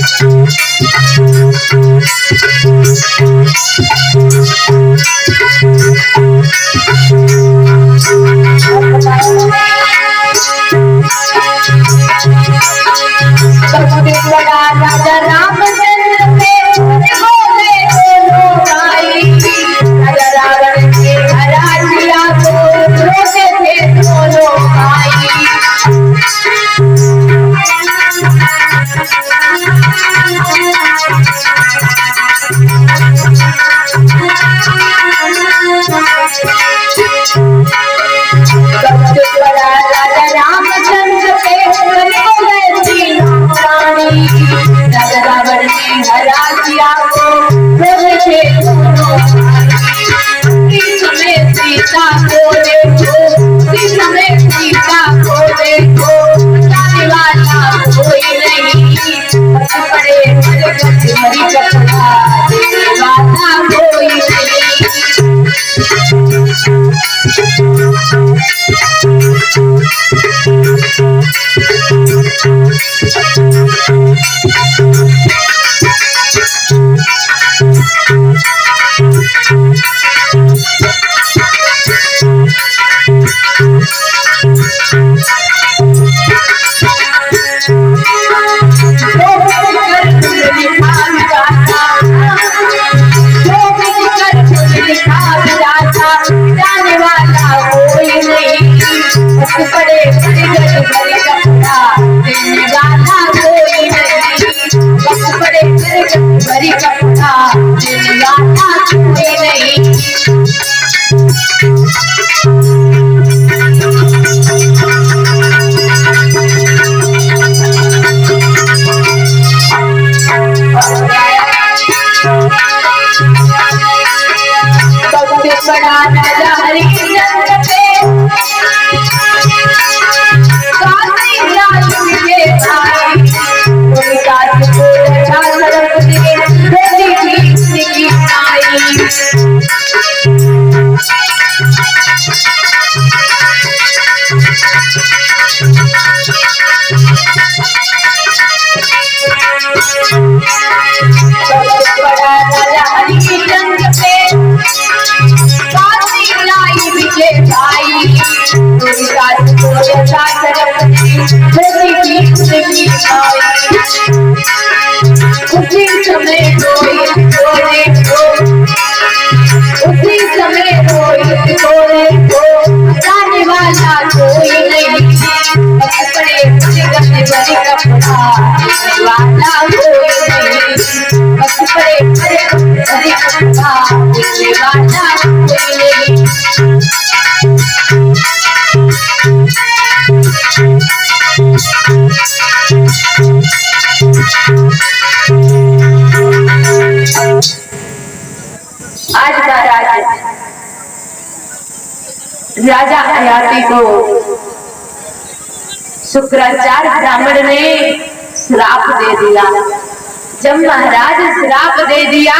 Música Ravan ने हरा दिया को रोते थे दोनों भाई इस समय सीता को देखो इस सीता को देखो वाला कोई नहीं बस पड़े हरे गज हरी कपड़ा वाला कोई नहीं बड़ा राजा हरिश्चंद्र पे काश को लगा सरप दे बेटी की उसकी आई उसी समय कोई कोने को उसी समय कोई कोने को जाने वाला कोई नहीं बस मुझे गंदे भरे कपड़ा वाला कोई नहीं बस भरे भरे कपड़ा वाला कोई नहीं आज महाराज राजा हयाती को शुक्राचार्य ब्राह्मण ने श्राप दे दिया। जब महाराज श्राप दे दिया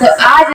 तो आज